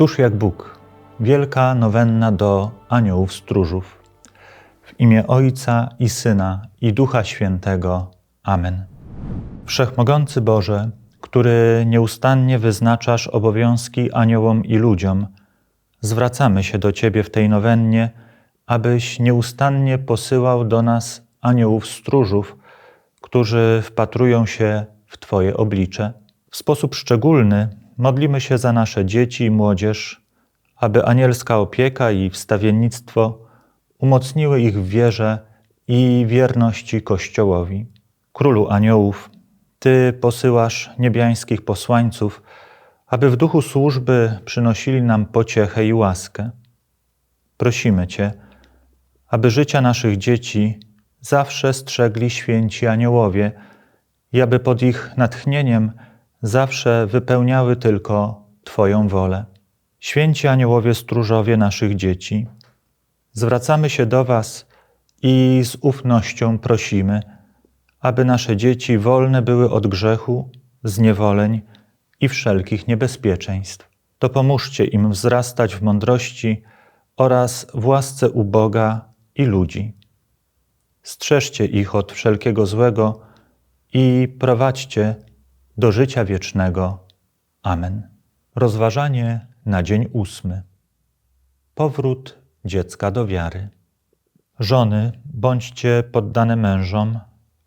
Któż jak Bóg? Wielka nowenna do aniołów stróżów. W imię Ojca i Syna i Ducha Świętego. Amen. Wszechmogący Boże, który nieustannie wyznaczasz obowiązki aniołom i ludziom, zwracamy się do Ciebie w tej nowennie, abyś nieustannie posyłał do nas aniołów stróżów, którzy wpatrują się w Twoje oblicze. W sposób szczególny modlimy się za nasze dzieci i młodzież, aby anielska opieka i wstawiennictwo umocniły ich w wierze i wierności Kościołowi. Królu aniołów, Ty posyłasz niebiańskich posłańców, aby w duchu służby przynosili nam pociechę i łaskę. Prosimy Cię, aby życia naszych dzieci zawsze strzegli święci aniołowie i aby pod ich natchnieniem zawsze wypełniały tylko Twoją wolę. Święci aniołowie stróżowie naszych dzieci, zwracamy się do Was i z ufnością prosimy, aby nasze dzieci wolne były od grzechu, zniewoleń i wszelkich niebezpieczeństw. Dopomóżcie im wzrastać w mądrości oraz w łasce u Boga i ludzi. Strzeżcie ich od wszelkiego złego i prowadźcie do życia wiecznego. Amen. Rozważanie na dzień ósmy. Powrót dziecka do wiary. Żony, bądźcie poddane mężom,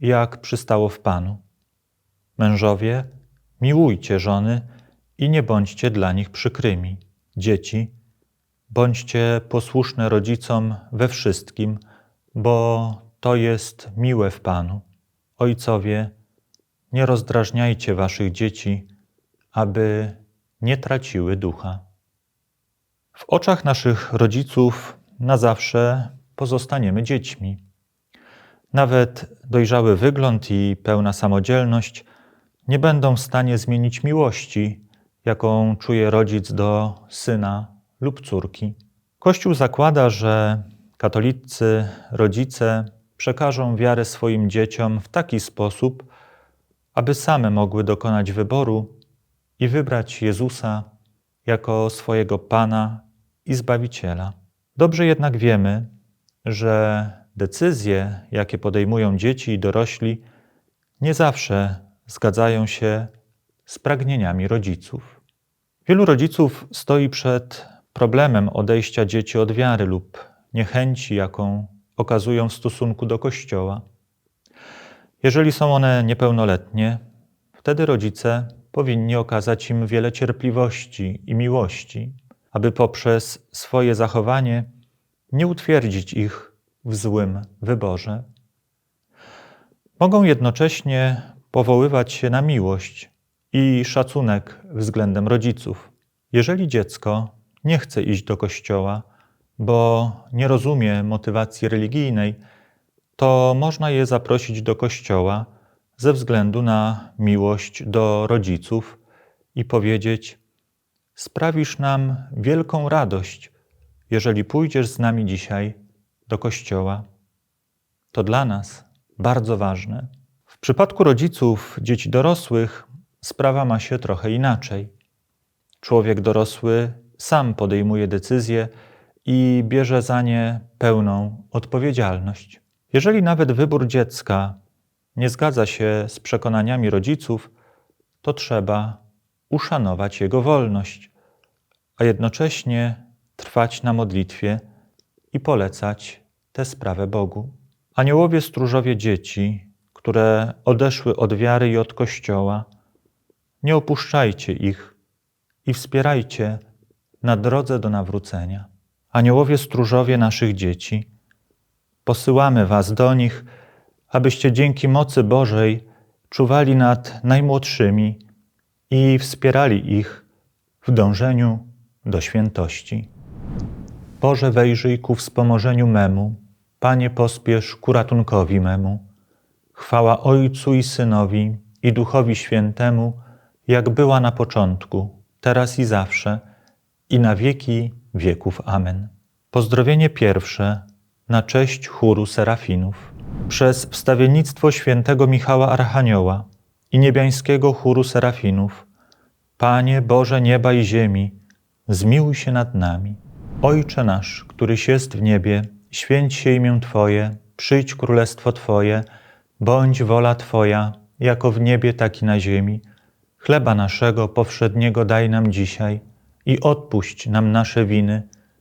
jak przystało w Panu. Mężowie, miłujcie żony i nie bądźcie dla nich przykrymi. Dzieci, bądźcie posłuszne rodzicom we wszystkim, bo to jest miłe w Panu. Ojcowie, nie rozdrażniajcie waszych dzieci, aby nie traciły ducha. W oczach naszych rodziców na zawsze pozostaniemy dziećmi. Nawet dojrzały wygląd i pełna samodzielność nie będą w stanie zmienić miłości, jaką czuje rodzic do syna lub córki. Kościół zakłada, że katolicy rodzice przekażą wiarę swoim dzieciom w taki sposób, aby same mogły dokonać wyboru i wybrać Jezusa jako swojego Pana i Zbawiciela. Dobrze jednak wiemy, że decyzje, jakie podejmują dzieci i dorośli, nie zawsze zgadzają się z pragnieniami rodziców. Wielu rodziców stoi przed problemem odejścia dzieci od wiary lub niechęci, jaką okazują w stosunku do Kościoła. Jeżeli są one niepełnoletnie, wtedy rodzice powinni okazać im wiele cierpliwości i miłości, aby poprzez swoje zachowanie nie utwierdzić ich w złym wyborze. Mogą jednocześnie powoływać się na miłość i szacunek względem rodziców. Jeżeli dziecko nie chce iść do kościoła, bo nie rozumie motywacji religijnej, to można je zaprosić do kościoła ze względu na miłość do rodziców i powiedzieć: Sprawisz nam wielką radość, jeżeli pójdziesz z nami dzisiaj do kościoła. To dla nas bardzo ważne. W przypadku rodziców dzieci dorosłych sprawa ma się trochę inaczej. Człowiek dorosły sam podejmuje decyzje i bierze za nie pełną odpowiedzialność. Jeżeli nawet wybór dziecka nie zgadza się z przekonaniami rodziców, to trzeba uszanować jego wolność, a jednocześnie trwać na modlitwie i polecać tę sprawę Bogu. Aniołowie stróżowie dzieci, które odeszły od wiary i od Kościoła, nie opuszczajcie ich i wspierajcie na drodze do nawrócenia. Aniołowie stróżowie naszych dzieci, posyłamy Was do nich, abyście dzięki mocy Bożej czuwali nad najmłodszymi i wspierali ich w dążeniu do świętości. Boże, wejrzyj ku wspomożeniu memu, Panie, pospiesz ku ratunkowi memu. Chwała Ojcu i Synowi i Duchowi Świętemu, jak była na początku, teraz i zawsze, i na wieki wieków. Amen. Pozdrowienie pierwsze na cześć chóru serafinów. Przez wstawiennictwo świętego Michała Archanioła i niebiańskiego chóru serafinów, Panie Boże nieba i ziemi, zmiłuj się nad nami. Ojcze nasz, któryś jest w niebie, święć się imię Twoje, przyjdź królestwo Twoje, bądź wola Twoja, jako w niebie, tak i na ziemi. Chleba naszego powszedniego daj nam dzisiaj i odpuść nam nasze winy,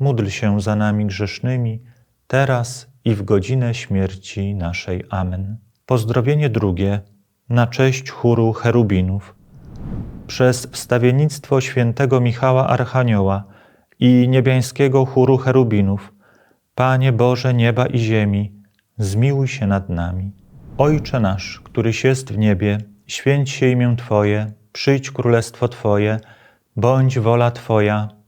módl się za nami grzesznymi, teraz i w godzinę śmierci naszej. Amen. Pozdrowienie drugie na cześć chóru cherubinów. Przez wstawiennictwo świętego Michała Archanioła i niebiańskiego chóru cherubinów, Panie Boże nieba i ziemi, zmiłuj się nad nami. Ojcze nasz, któryś jest w niebie, święć się imię Twoje, przyjdź królestwo Twoje, bądź wola Twoja,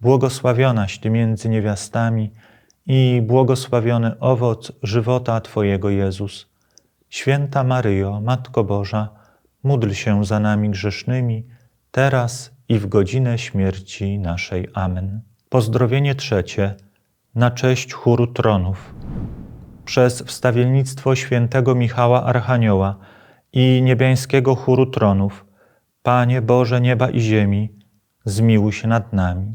błogosławionaś Ty między niewiastami i błogosławiony owoc żywota Twojego Jezus. Święta Maryjo, Matko Boża, módl się za nami grzesznymi, teraz i w godzinę śmierci naszej. Amen. Pozdrowienie trzecie na cześć chóru tronów. Przez wstawiennictwo świętego Michała Archanioła i niebiańskiego chóru tronów, Panie Boże nieba i ziemi, zmiłuj się nad nami.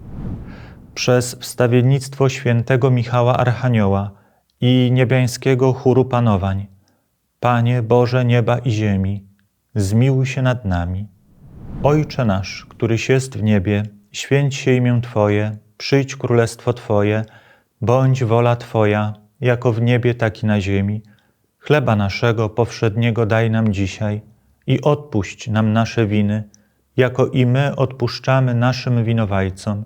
Przez wstawiennictwo świętego Michała Archanioła i niebiańskiego chóru panowań, Panie Boże nieba i ziemi, zmiłuj się nad nami. Ojcze nasz, któryś jest w niebie, święć się imię Twoje, przyjdź królestwo Twoje, bądź wola Twoja, jako w niebie, tak i na ziemi. Chleba naszego powszedniego daj nam dzisiaj i odpuść nam nasze winy, jako i my odpuszczamy naszym winowajcom.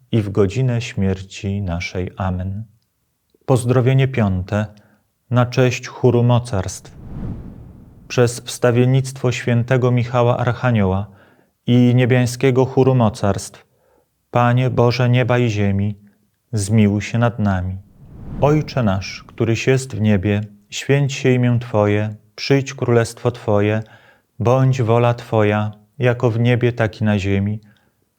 i w godzinę śmierci naszej. Amen. Pozdrowienie piąte na cześć chóru mocarstw. Przez wstawiennictwo świętego Michała Archanioła i niebiańskiego chóru mocarstw, Panie Boże nieba i ziemi, zmiłuj się nad nami. Ojcze nasz, któryś jest w niebie, święć się imię Twoje, przyjdź królestwo Twoje, bądź wola Twoja, jako w niebie, tak i na ziemi.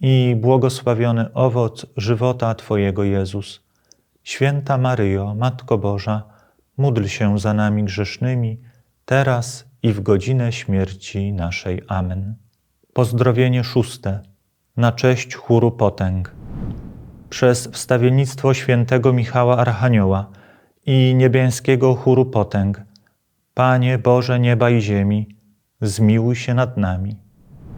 i błogosławiony owoc żywota Twojego Jezus. Święta Maryjo, Matko Boża, módl się za nami grzesznymi, teraz i w godzinę śmierci naszej. Amen. Pozdrowienie szóste na cześć chóru potęg. Przez wstawiennictwo świętego Michała Archanioła i niebiańskiego chóru potęg, Panie Boże nieba i ziemi, zmiłuj się nad nami.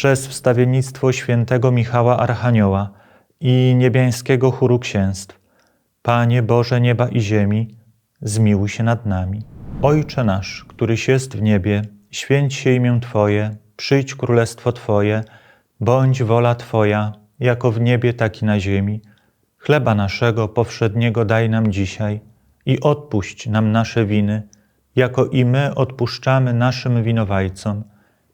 Przez wstawiennictwo świętego Michała Archanioła i niebiańskiego chóru księstw, Panie Boże nieba i ziemi, zmiłuj się nad nami. Ojcze nasz, któryś jest w niebie, święć się imię Twoje, przyjdź królestwo Twoje, bądź wola Twoja, jako w niebie, tak i na ziemi. Chleba naszego powszedniego daj nam dzisiaj i odpuść nam nasze winy, jako i my odpuszczamy naszym winowajcom.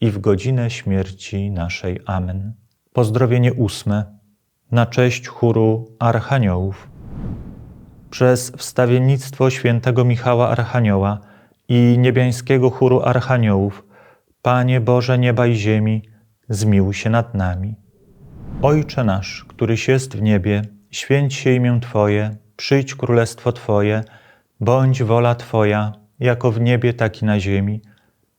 i w godzinę śmierci naszej. Amen. Pozdrowienie ósme na cześć chóru Archaniołów. Przez wstawiennictwo świętego Michała Archanioła i niebiańskiego chóru Archaniołów, Panie Boże nieba i ziemi, zmiłuj się nad nami. Ojcze nasz, któryś jest w niebie, święć się imię Twoje, przyjdź królestwo Twoje, bądź wola Twoja, jako w niebie, tak i na ziemi.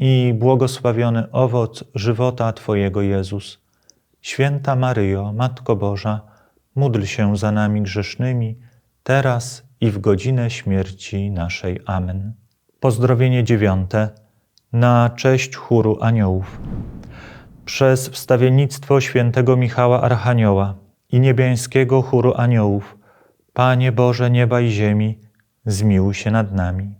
i błogosławiony owoc żywota Twojego Jezus. Święta Maryjo, Matko Boża, módl się za nami grzesznymi, teraz i w godzinę śmierci naszej. Amen. Pozdrowienie dziewiąte na cześć chóru aniołów. Przez wstawiennictwo świętego Michała Archanioła i niebiańskiego chóru aniołów, Panie Boże nieba i ziemi, zmiłuj się nad nami.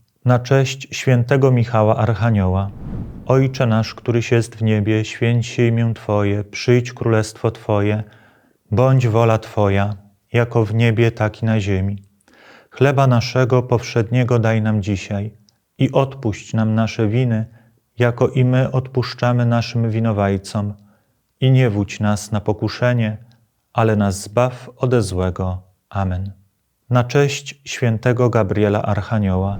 Na cześć świętego Michała Archanioła, Ojcze nasz, któryś jest w niebie, święć się imię Twoje, przyjdź królestwo Twoje, bądź wola Twoja, jako w niebie, tak i na ziemi. Chleba naszego powszedniego daj nam dzisiaj i odpuść nam nasze winy, jako i my odpuszczamy naszym winowajcom. I nie wódź nas na pokuszenie, ale nas zbaw ode złego. Amen. Na cześć świętego Gabriela Archanioła,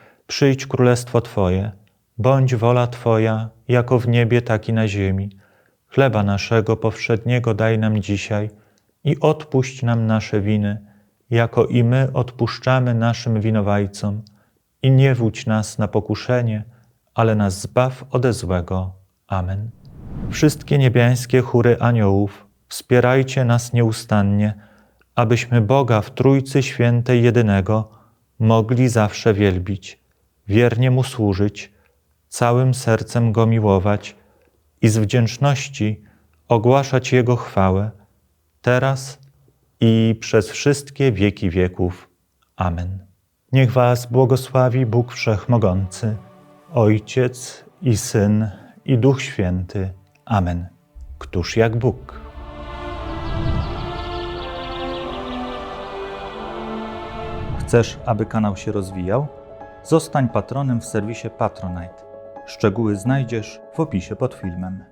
przyjdź królestwo Twoje, bądź wola Twoja, jako w niebie, tak i na ziemi. Chleba naszego powszedniego daj nam dzisiaj i odpuść nam nasze winy, jako i my odpuszczamy naszym winowajcom. I nie wódź nas na pokuszenie, ale nas zbaw ode złego. Amen. Wszystkie niebiańskie chóry aniołów, wspierajcie nas nieustannie, abyśmy Boga w Trójcy Świętej Jedynego mogli zawsze wielbić, wiernie Mu służyć, całym sercem Go miłować i z wdzięczności ogłaszać Jego chwałę, teraz i przez wszystkie wieki wieków. Amen. Niech Was błogosławi Bóg Wszechmogący, Ojciec i Syn i Duch Święty. Amen. Któż jak Bóg? Chcesz, aby kanał się rozwijał? Zostań patronem w serwisie Patronite. Szczegóły znajdziesz w opisie pod filmem.